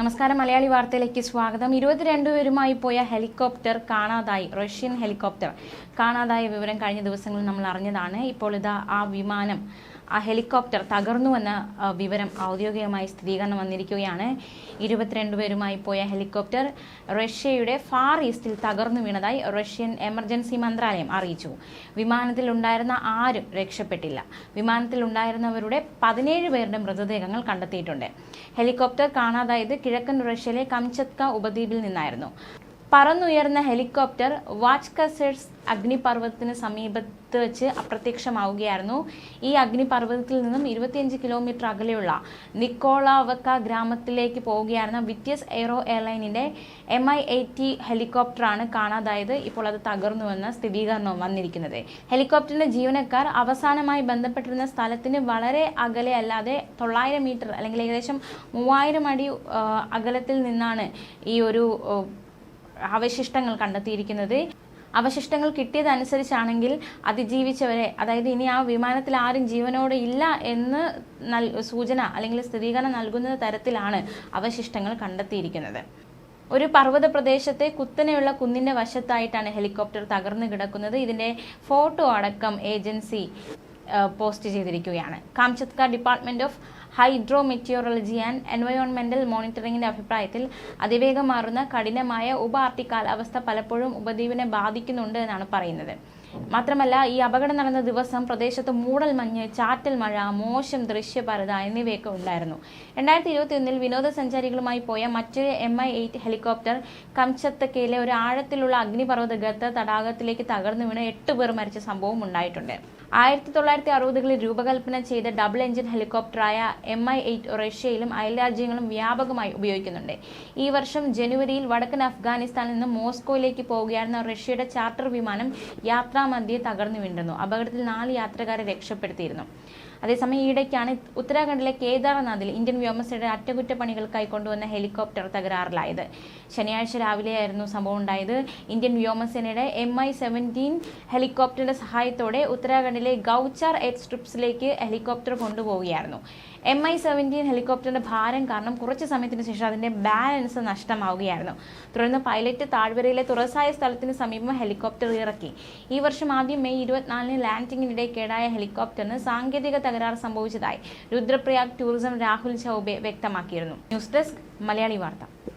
നമസ്കാരം. മലയാളി വാർത്തയിലേക്ക് സ്വാഗതം. ഇരുപത്തിരണ്ട് പേരുമായി പോയ ഹെലികോപ്റ്റർ കാണാതായി. റഷ്യൻ ഹെലികോപ്റ്റർ കാണാതായ വിവരം കഴിഞ്ഞ ദിവസങ്ങളിൽ നമ്മൾ അറിഞ്ഞതാണ്. ഇപ്പോൾ ഇതാ ആ വിമാനം ആ ഹെലികോപ്റ്റർ തകർന്നുവെന്ന വിവരം ഔദ്യോഗികമായി സ്ഥിരീകരണം വന്നിരിക്കുകയാണ്. ഇരുപത്തിരണ്ട് പേരുമായി പോയ ഹെലികോപ്റ്റർ റഷ്യയുടെ ഫാർ ഈസ്റ്റിൽ തകർന്നു വീണതായി റഷ്യൻ എമർജൻസി മന്ത്രാലയം അറിയിച്ചു. വിമാനത്തിൽ ഉണ്ടായിരുന്ന ആരും രക്ഷപ്പെട്ടില്ല. വിമാനത്തിൽ ഉണ്ടായിരുന്നവരുടെ പതിനേഴ് പേരുടെ മൃതദേഹങ്ങൾ കണ്ടെത്തിയിട്ടുണ്ട്. ഹെലികോപ്റ്റർ കാണാതായത് കിഴക്കൻ റഷ്യയിലെ കംചത്ക ഉപദ്വീപിൽ നിന്നായിരുന്നു. പറന്നുയർന്ന ഹെലികോപ്റ്റർ വാച്ച് കസേഴ്സ് അഗ്നിപർവതത്തിന് സമീപത്ത് വെച്ച് അപ്രത്യക്ഷമാവുകയായിരുന്നു. ഈ അഗ്നിപർവതത്തിൽ നിന്നും ഇരുപത്തിയഞ്ച് കിലോമീറ്റർ അകലെയുള്ള നിക്കോളാവക്ക ഗ്രാമത്തിലേക്ക് പോവുകയായിരുന്ന വിത്യസ് എയ്റോ എയർലൈനിന്റെ എം ഐ എയ്റ്റി ഹെലികോപ്റ്ററാണ് കാണാതായത്. ഇപ്പോൾ അത് തകർന്നുവെന്ന സ്ഥിരീകരണവും വന്നിരിക്കുന്നത്. ഹെലികോപ്റ്ററിന്റെ ജീവനക്കാർ അവസാനമായി ബന്ധപ്പെട്ടിരുന്ന സ്ഥലത്തിന് വളരെ അകലെ അല്ലാതെ തൊള്ളായിരം മീറ്റർ അല്ലെങ്കിൽ ഏകദേശം മൂവായിരം അടി അകലത്തിൽ നിന്നാണ് ഈ ഒരു അവശിഷ്ടങ്ങൾ കണ്ടെത്തിയിരിക്കുന്നത്. അവശിഷ്ടങ്ങൾ കിട്ടിയതനുസരിച്ചാണെങ്കിൽ അതിജീവിച്ചവരെ അതായത് ഇനി ആ വിമാനത്തിൽ ആരും ജീവനോടെ ഇല്ല എന്ന് നൽ സൂചന അല്ലെങ്കിൽ സ്ഥിരീകരണം നൽകുന്ന തരത്തിലാണ് അവശിഷ്ടങ്ങൾ കണ്ടെത്തിയിരിക്കുന്നത്. ഒരു പർവത പ്രദേശത്തെ കുത്തനെയുള്ള കുന്നിന്റെ വശത്തായിട്ടാണ് ഹെലികോപ്റ്റർ തകർന്നു കിടക്കുന്നത്. ഇതിന്റെ ഫോട്ടോ അടക്കം ഏജൻസി പോസ്റ്റ് ചെയ്തിരിക്കുകയാണ്. Kamchatka department of hydrometeorology and എൻവയോൺമെന്റൽ മോണിറ്ററിംഗിന്റെ അഭിപ്രായത്തിൽ അതിവേഗം മാറുന്ന കഠിനമായ ഉപ ആർട്ടിക് കാലാവസ്ഥ പലപ്പോഴും ഉപദ്വീപിനെ ബാധിക്കുന്നുണ്ട് എന്നാണ് പറയുന്നത്. മാത്രമല്ല ഈ അപകടം നടന്ന ദിവസം പ്രദേശത്ത് മൂടൽ മഞ്ഞ് ചാറ്റൽ മഴ മോശം ദൃശ്യപരത എന്നിവയൊക്കെ ഉണ്ടായിരുന്നു. രണ്ടായിരത്തി ഇരുപത്തി ഒന്നിൽ വിനോദസഞ്ചാരികളുമായി പോയ മറ്റൊരു എം ഐ എയ്റ്റ് ഹെലികോപ്റ്റർ കംചത്തക്കയിലെ ഒരു ആഴത്തിലുള്ള അഗ്നിപർവത ഗത്ത തടാകത്തിലേക്ക് തകർന്നു വീണ് എട്ട് പേർ മരിച്ച സംഭവം ഉണ്ടായിട്ടുണ്ട്. ആയിരത്തി തൊള്ളായിരത്തി അറുപതുകളിൽ രൂപകൽപ്പന ചെയ്ത ഡബിൾ എഞ്ചിൻ ഹെലികോപ്റ്ററായ എം ഐ എയ്റ്റ് റഷ്യയിലും അയൽരാജ്യങ്ങളും വ്യാപകമായി ഉപയോഗിക്കുന്നുണ്ട്. ഈ വർഷം ജനുവരിയിൽ വടക്കൻ അഫ്ഗാനിസ്ഥാനിൽ നിന്ന് മോസ്കോയിലേക്ക് പോവുകയായിരുന്ന റഷ്യയുടെ ചാർട്ടർ വിമാനം യാത്രാമധ്യേ തകർന്നു വീണ്ടിരുന്നു അപകടത്തിൽ നാല് യാത്രക്കാരെ രക്ഷപ്പെടുത്തിയിരുന്നു. അതേസമയം ഈയിടയ്ക്കാണ് ഉത്തരാഖണ്ഡിലെ കേദാർനാഥിൽ ഇന്ത്യൻ വ്യോമസേനയുടെ അറ്റകുറ്റപ്പണികൾക്കായി കൊണ്ടുവന്ന ഹെലികോപ്റ്റർ തകരാറിലായത്. ശനിയാഴ്ച രാവിലെയായിരുന്നു സംഭവം ഉണ്ടായത്. ഇന്ത്യൻ വ്യോമസേനയുടെ എം ഐ സെവന്റീൻ ഹെലികോപ്റ്ററിന്റെ സഹായത്തോടെ ഉത്തരാഖണ്ഡിലെ ഗൗച്ചാർ എയ്റ്റ് സ്ട്രിപ്സിലേക്ക് ഹെലികോപ്റ്റർ കൊണ്ടുപോവുകയായിരുന്നു. എം ഐ സെവന്റീൻ ഹെലികോപ്റ്ററിന്റെ ഭാരം കാരണം കുറച്ച് സമയത്തിന് ശേഷം അതിന്റെ ബാലൻസ് നഷ്ടമാവുകയായിരുന്നു. തുടർന്ന് പൈലറ്റ് താഴ്വരയിലെ തുറസായ സ്ഥലത്തിന് സമീപം ഹെലികോപ്റ്റർ ഇറക്കി. ഈ വർഷം ആദ്യം മെയ് ഇരുപത്തിനാലിന് ലാൻഡിങ്ങിനിടെ കേടായ ഹെലികോപ്റ്ററിന് സാങ്കേതിക തകരാർ സംഭവിച്ചതായി രുദ്രപ്രയാഗ് ടൂറിസം രാഹുൽ ചൌബെ വ്യക്തമാക്കിയിരുന്നു. ന്യൂസ് ഡെസ്ക് മലയാളി വാർത്ത.